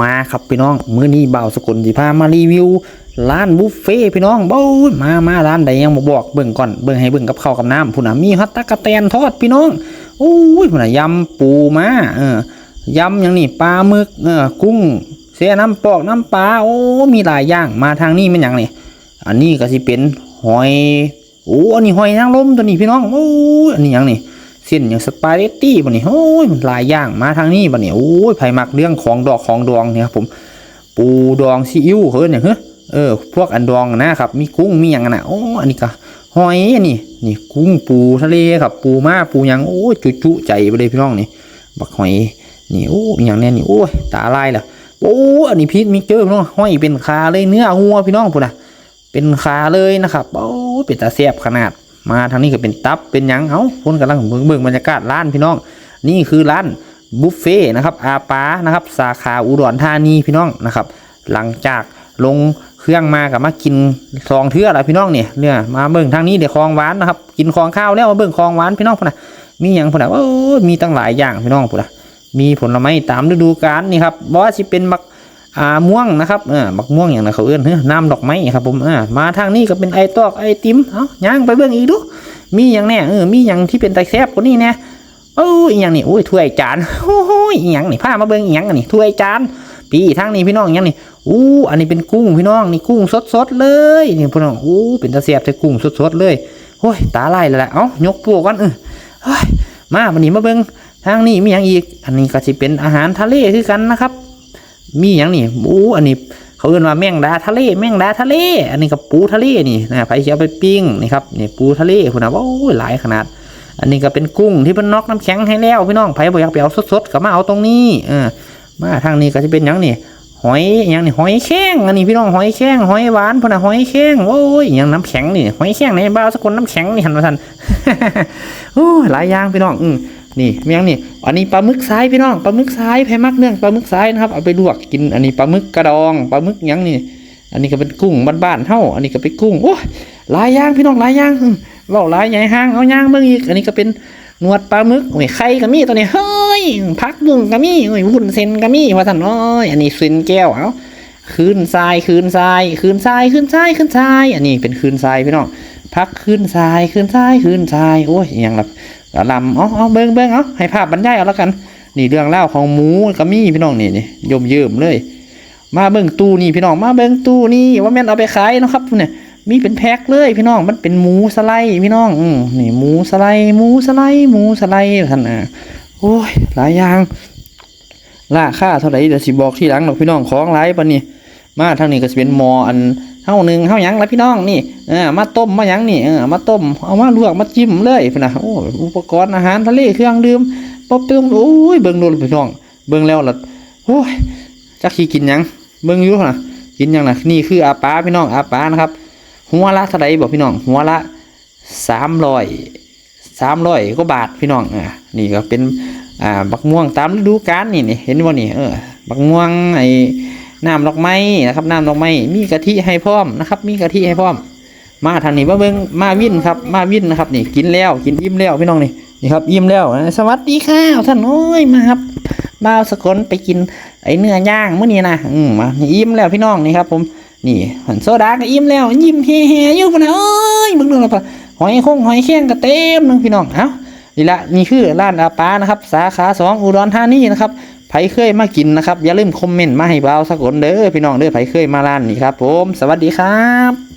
มาครับพี่น้องมื้อนี้บ่าวสกุลสิพามารีวิวร้านบุฟเฟ่พี่น้องเบ้ามามาร้านใดยังบ่บอกเบิ่งก่อนเบิ่งให้เบิ่งกับข้าวกับน้ำพุ่นน่ะมีฮอตตะกะแตนทอดพี่น้องโอ้ยพุ่นน่ะยำปูมาเออยำหยังนี่ปลาหมึกเออกุ้งเสียน้ำปอกน้ำปลาโอ้มีหลายอย่างมาทางนี้มันหยังนี่อันนี้ก็สิเป็นหอยโอ้อันนี้หอยนางรมตัวนี้พี่น้องโอ้ยอันนี้หยังนี่ ส้นอย่างสปาเกตตี้บ่นี่โอ้ยมันหลายอย่างมาทางนี้บ่นี่โอ้ยไผมักเรื่องของดอกของดองเนี่ยครับผม ปูดองซีอิ๊วเฮ้ยเนี่ยเฮ้ยเออพวกอันดองนะครับมีกุ้งมีอย่างนั้นน่ะโอ้อันนี้ก็หอยอันนี้นี่กุ้งปูทะเลครับปูมาปูยังโอ้ยจุจุใจไปเลยพี่น้องนี่บักหอยนี่โอ้อย่างเนี้ยนี่โอ้ยตาลายละโอ้อันนี้พีชมิเจอร์พี่น้องห้อยเป็นคาเลยเนื้อหัวพี่น้องพุ่นะเป็นขาเลยนะครับโอ้เป็นตาแซบขนาด มาทางนี้ก็เป็นตับเป็นยังเอ้าคนกำลังเบิ่งเบิ่งบรรยากาศร้านพี่น้อง นี่คือร้านบุฟเฟ่ต์นะครับอาปานะครับ สาขาอุดรธานีพี่น้องนะครับ หลังจากลงเครื่องมากับมากินซองเทื่อแล้วพี่น้องเนี่ยเนี่ยมาเบิ่งทางนี้เดี๋ยวคลองหวานนะครับ กินคลองข้าวแล้วมาเบิ่งคลองหวานพี่น้องพุ่นะมีหยังพุ่นะโอ้มีตั้งหลายอย่างพี่น้องพุ่นะมีผลไม้ตามฤดูกาลนี่ครับบ่ว่าสิเป็นบัก อ่าม่วงนะครับเออบักม่วงอย่างนั้นเขาเอื้อนเฮ้ยน้ำดอกไม้ครับผมอ่ามาทางนี้ก็เป็นไอตอกไอติมเอ้าย่างไปเบิ่งอีกดู มีอย่างแน่เออมีอย่างที่เป็นไตแซบกว่านี้แน่โอ้ยอย่างนี่โอ้ยถ้วยจานโอ้ยอย่างนี่ผ้ามาเบิ่งอหย่างอันนี่ถ้วยจานพี่ทางนี้พี่น้องอหย่างนี่อู้อันนี้เป็นกุ้งพี่น้องนี่กุ้งสดๆเลยนี่พี่น้องอู้เป็นตาแซบใส่กุ้งสดๆเลยโอ้ยตาลายแล้วแหละเอ้ายกปูก่อนเออเฮ้ยมาวันนี้มาเบิ่งทางนี้มีอย่างอีก อันนี้ก็สิเป็นอาหารทะเลคือกันนะครับ มีอย่างนี่อู้อันนี้ เขาเรียกว่าแมงดาทะเลแมงดาทะเล อันนี้กับปูทะเลนี่นะไผจะเอาไปปิ้งนี่ครับนี่ปูทะเลคุณนะว่าโอ้ยหลายขนาด อันนี้ก็เป็นกุ้งที่เป็นนอกน้ำแข็งให้แล้วพี่น้องไผบ่อยากไปเอาสดๆก็มาเอาตรงนี้เออมาทางนี้ก็จะเป็นอย่างนี่หอยอย่างนี่หอยแข้งอันนี้พี่น้องหอยแข้งหอยหวานพุ่นนะหอยแข้งโอ้ยอย่างน้ำแข็งนี่หอยแข้งในบ้าวสกุลน้ำแข็งนี่หันมาทันโอ้ยหลายอย่างพี่น้องอืม นี่เมียงนี่ อันนี้ปลาหมึกซ้ายพี่น้องปลาหมึกซ้ายแพมักเนื่องปลาหมึกซ้ายนะครับเอาไปลวกกิน อันนี้ปลาหมึกกระดองปลาหมึกยังนี่ อันนี้ก็เป็นกุ้งบ้านๆเท่าอันนี้ก็เป็นกุ้งโอ้ยหลายย่างพี่น้องหลายย่างเว่าหลายใหญ่ห้างเอาย่างเบิ่งอีก อันนี้ก็เป็นนวดปลาหมึกโอ้ยไข่ก็มีตัวนี้เฮ้ยพักบุ้งก็มีโอ้ยวุ้นเส้นก็มีว่าท่านน้อยอันนี้ซินแก้วเอาคืนทรายคืนทรายคืนทรายคืนทรายคืนทรายอันนี้เป็นคืนทรายพี่น้อง พักคืนทรายคืนทรายคืนทรายโอ้ยอย่างแบบลำอาเอาเบิ้งเบิ้งเอาให้ภาพบรรยายเอาแล้วกัน นี่เรื่องเล่าของหมูก็มีพี่น้องนี่นี่ยมเยิมเลย มาเบิ้งตู้นี่พี่น้องมาเบิ้งตู้นี่ว่าแม่นเอาไปขายนะครับเนี่ยมีเป็นแพ็คเลยพี่น้องมันเป็นหมูสไลด์พี่น้องอืนี่หมูสไลด์หมูสไลด์หมูสไลด์ท่านอะโอ้ยหลายอย่างราคาเท่าไหร่เดี๋ยวสิบอกที่หลังหรอกพี่น้องของหลายปะนี่มาทางนี้ก็จะเป็นมออัน เท่าหนึ่งเท่าหยังละพี่น้องนี่เออมาต้มมาหยังนี่เออมาต้มเอามาลวกมาจิ้มเลยนะโอ้อุปกรณ์อาหารทะเลเครื่องดื่มป๊อปปิ้ลโอ้ยเบิ่งดูเลยพี่น้อง เบิ่งแล้วล่ะโอ้ยจักขี้กินหยังเบิ่งอยู่นะกินหยังนะนี่คืออาปาพี่น้องอาปานะครับหัวละเท่าไหร่บอกพี่น้องหัวละสามร้อยสามร้อยก็บาทพี่น้องอ่านี่ก็เป็นอ่าบักม่วงตามฤดูกาลนี่นี่เห็นบ่านี่เออบักม่วงไอ น้ำดอกไม้นะครับน้ำดอกไม้มีกะทิให้พร้อมนะครับ มีกะทิให้พร้อม มาทางนี้มาเบิ่งมาวินครับ มาวินนะครับนี่กินแล้วกินอิ่มแล้วพี่น้องนี่นี่ครับอิ่มแล้วสวัสดีค่ะท่านโอ้ยมาครับบ่าวสกลไปกินไอเนื้อย่างเมื้อนี้นะอืมมาอิ่มแล้วพี่น้องนี่ครับ ผมนี่หันโซดาก็อิ่มแล้วยิ้มเฮ่ๆอยู่ปะนะเอ้ยมึงดูนะปะหอยคงหอยเคียงก็เต็มนึงพี่น้องเอ้านี่ละนี่คือร้านอาปานะครับ สาขาสองอุดรธานีนะครับ ไผเคยมากินนะครับ อย่าลืมคอมเมนต์มาให้เบาสักคนเด้อพี่น้องเด้อไผเคยมาร้านนี้ครับ ผม สวัสดีครับ